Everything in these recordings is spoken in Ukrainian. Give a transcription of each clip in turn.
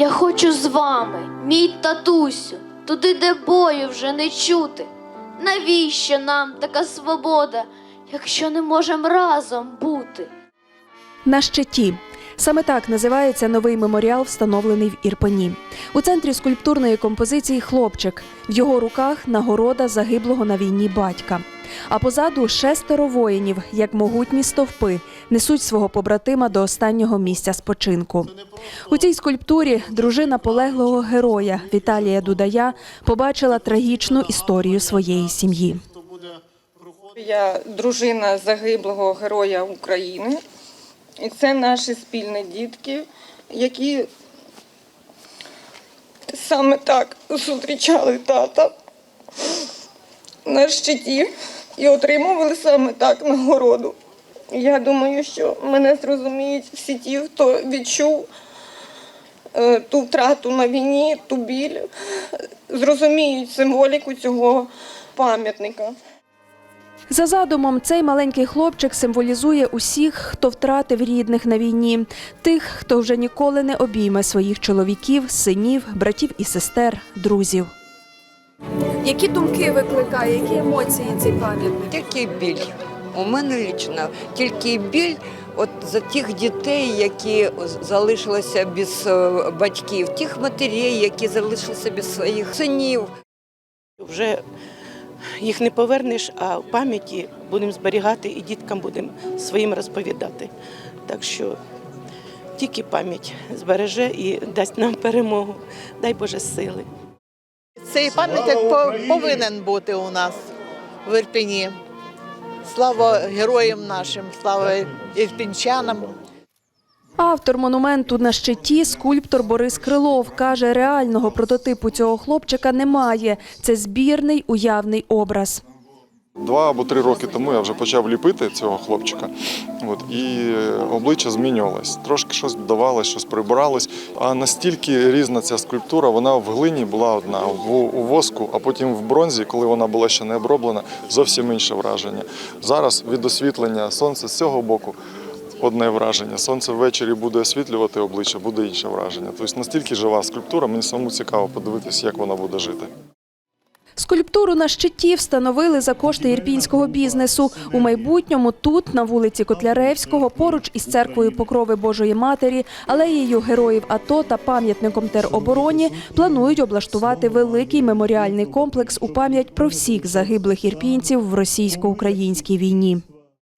Я хочу з вами, мій татусю, туди, де бою вже не чути. Навіщо нам така свобода, якщо не можемо разом бути? На щиті. Саме так називається новий меморіал, встановлений в Ірпені. У центрі скульптурної композиції хлопчик. В його руках нагорода загиблого на війні батька. А позаду шестеро воїнів, як могутні стовпи, несуть свого побратима до останнього місця спочинку. У цій скульптурі дружина полеглого героя Віталія Дудая побачила трагічну історію своєї сім'ї. Я дружина загиблого героя України. І це наші спільні дітки, які саме так зустрічали тата на щиті і отримували саме так нагороду. Я думаю, що мене зрозуміють всі ті, хто відчув е, ту втрату на війні, ту біль, зрозуміють символіку цього пам'ятника. За задумом, цей маленький хлопчик символізує усіх, хто втратив рідних на війні, тих, хто вже ніколи не обійме своїх чоловіків, синів, братів і сестер, друзів. Які думки викликає, які емоції цей пам'ятник? Тільки біль. У мене лічно тільки біль от за тих дітей, які залишилися без е, батьків, тих матерей, які залишилися без своїх синів. Вже їх не повернеш, а в пам'яті будемо зберігати і діткам будемо своїм розповідати. Так що тільки пам'ять збереже і дасть нам перемогу. Дай Боже сили. Цей пам'ятник повинен бути у нас в Ірпені. Слава героям нашим, слава ірпінчанам. Автор монументу на щиті, скульптор Борис Крилов, каже, реального прототипу цього хлопчика немає. Це збірний уявний образ. Два або три роки тому я вже почав ліпити цього хлопчика. От, і обличчя змінювалось. Трошки щось додавалось, щось прибиралось. А настільки різна ця скульптура, вона в глині була одна, у воску, а потім в бронзі, коли вона була ще не оброблена, зовсім інше враження. Зараз від освітлення сонця з цього боку. Одне враження. Сонце ввечері буде освітлювати обличчя, буде інше враження. Тобто настільки жива скульптура, мені самому цікаво подивитися, як вона буде жити. Скульптуру на щиті встановили за кошти ірпінського бізнесу. У майбутньому тут, на вулиці Котляревського, поруч із церквою Покрови Божої Матері, алеєю героїв АТО та пам'ятником теробороні планують облаштувати великий меморіальний комплекс у пам'ять про всіх загиблих ірпінців в російсько-українській війні.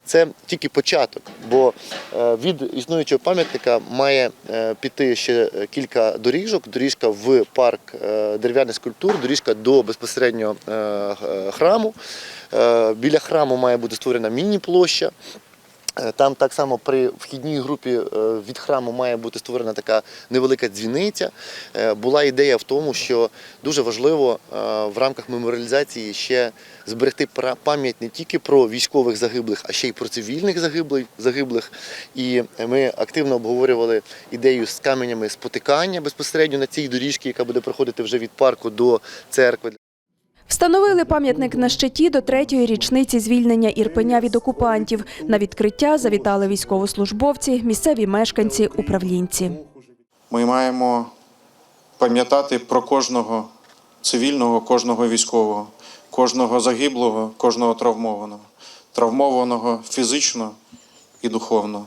Це тільки початок, бо е, від існуючого пам'ятника має е, піти ще кілька доріжок. Доріжка в парк е, дерев'яних скульптур, доріжка до безпосередньо е, храму. Біля храму має бути створена міні-площа. Е, Там так само при вхідній групі е, від храму має бути створена така невелика дзвіниця. Е, Була ідея в тому, що дуже важливо в рамках меморіалізації ще зберегти пам'ять не тільки про військових загиблих, а ще й про цивільних загиблих. І ми активно обговорювали ідею з каменями спотикання безпосередньо на цій доріжці, яка буде проходити вже від парку до церкви. Встановили пам'ятник на щиті до третьої річниці звільнення Ірпеня від окупантів. На відкриття завітали військовослужбовці, місцеві мешканці, управлінці. Ми маємо пам'ятати про кожного цивільного, кожного військового, кожного загиблого, кожного травмованого, травмованого фізично і духовно.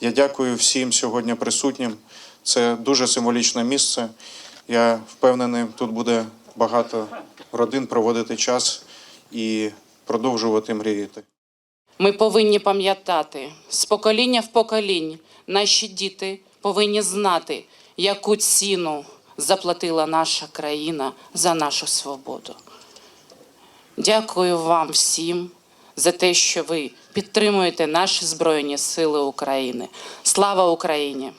Я дякую всім сьогодні присутнім. Це дуже символічне місце. Я впевнений, тут буде багато родин проводити час і продовжувати мріяти. Ми повинні пам'ятати з покоління в поколінь наші діти повинні знати, яку ціну заплатила наша країна за нашу свободу. Дякую вам всім за те, що ви підтримуєте наші Збройні Сили України. Слава Україні!